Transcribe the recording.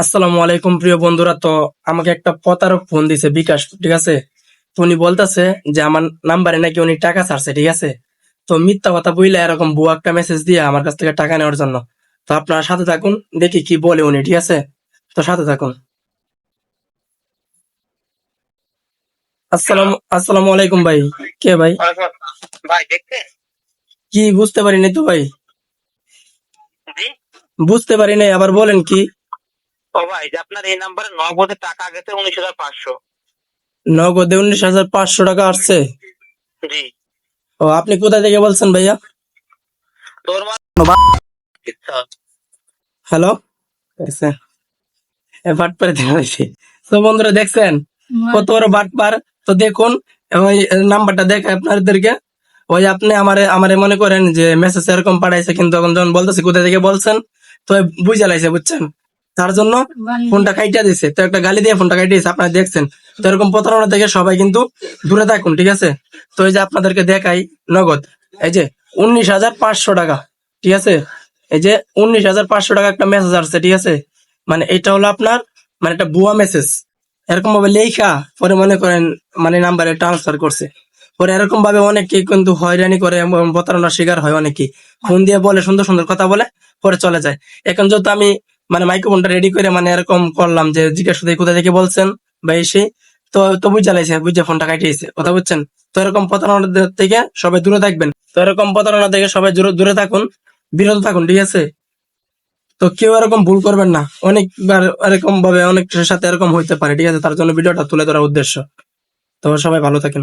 আসসালামু আলাইকুম প্রিয় বন্ধুরা। তো আমাকে একটা প্রতারক ফোন দিছে বিকাশ ঠিক আছে? তো উনি বলতেছে যে আমার নাম্বারে নাকি উনি টাকা ছাড়ছে ঠিক আছে? তো মিথ্যা কথা বইলে এরকম বুয়া একটা মেসেজ দিয়ে আমার কাছ থেকে টাকা নেওয়ার জন্য। তো আপনারা সাথে থাকুন দেখি কি বলে উনি ঠিক আছে? তো সাথে থাকুন। আসসালাম আসসালামু আলাইকুম ভাই। কে ভাই? ভাই দেখতে? কি বুঝতে পারিনি তো ভাই। বুঝতে পারি নাই আবার বলেন কি? ও ভাই যে আপনার এই নাম্বারে নগদে টাকা গেছে উনিশ হাজার পাঁচশো। নগদে উনিশ হাজার পাঁচশো টাকা আসছে? জি। ও আপনি কোথা থেকে বলছেন ভাইয়া? তোর হ্যালো? তো বন্ধুরা দেখছেন? কত বড় বাট পার তো দেখুন ওই নাম্বারটা দেখে আপনাদেরকে। ওই আপনি আমারে আমারে মনে করেন যে মেসেজ এরকম পাঠাইছে কিন্তু এখন যখন বলতেছি কোথা থেকে বলছেন তো বুঝে লাইছে বুঝছেন? তার জন্য ফোনটা কাইটা দিছে। তো একটা গালি দিয়ে ফোনটা কাইটা দিয়েছে আপনারা দেখছেন। তো এরকম প্রতারণা থেকে সবাই কিন্তু দূরে থাকুন ঠিক আছে? তো এই যে আপনাদেরকে দেখাই নগদ। এই যে উনিশ হাজার পাঁচশো টাকা ঠিক আছে? এই যে উনিশ হাজার পাঁচশো টাকা একটা মেসেজ আসছে ঠিক আছে? মানে এটা হলো আপনার মানে একটা ভুয়া মেসেজ এরকম ভাবে লেখা পরে মনে করেন মানে নাম্বারে ট্রান্সফার করছে। পরে এরকম ভাবে অনেকে কিন্তু হয়রানি করে এবং প্রতারণার শিকার হয় অনেকে ফোন দিয়ে বলে সুন্দর সুন্দর কথা বলে পরে চলে যায়। এখন যেহেতু আমি মানে মাইক্রোফোনটা রেডি করে মানে এরকম করলাম যে, জিজ্ঞাসা কোথা থেকে বলছেন বা এসে তো তো বুঝে লাইছে, বুঝে ফোনটা কাটিয়েছে কথা বুঝছেন? তো এরকম প্রতারণা থেকে সবাই দূরে থাকবেন। তো এরকম প্রতারণা থেকে সবাই দূরে থাকুন, বিরত থাকুন, ঠিক আছে? তো কেউ এরকম ভুল করবেন না। অনেকবার এরকম ভাবে অনেকের সাথে এরকম হইতে পারে, ঠিক আছে? তার জন্য ভিডিওটা তুলে ধরার উদ্দেশ্য। তো সবাই ভালো থাকেন।